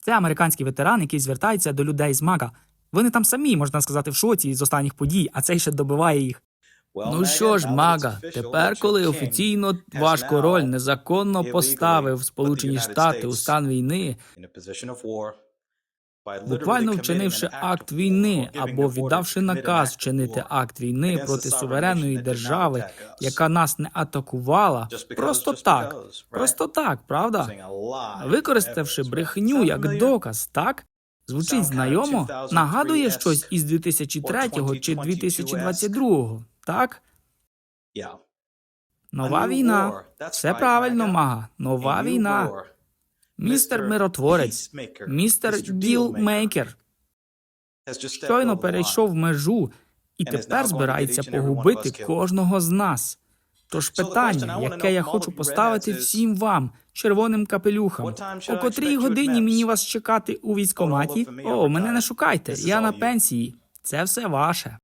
Це американський ветеран, який звертається до людей з МАГА. Вони там самі, можна сказати, в шоці з останніх подій, а цей ще добиває їх. Ну що ж, Мага, тепер, коли офіційно ваш король незаконно поставив Сполучені Штати у стан війни, Буквально вчинивши акт війни або віддавши наказ вчинити акт війни проти суверенної держави, яка нас не атакувала, просто так, просто так, правда? Використавши брехню як доказ, так? Звучить знайомо, нагадує щось із 2003 чи 2022, так? Нова війна. Все правильно, мага. Нова війна. Містер миротворець, містер ділмейкер щойно перейшов межу і тепер збирається погубити кожного з нас. Тож питання, яке я хочу поставити всім вам, червоним капелюхам, о котрій годині мені вас чекати у військкоматі? О, мене не шукайте, я на пенсії. Це все ваше.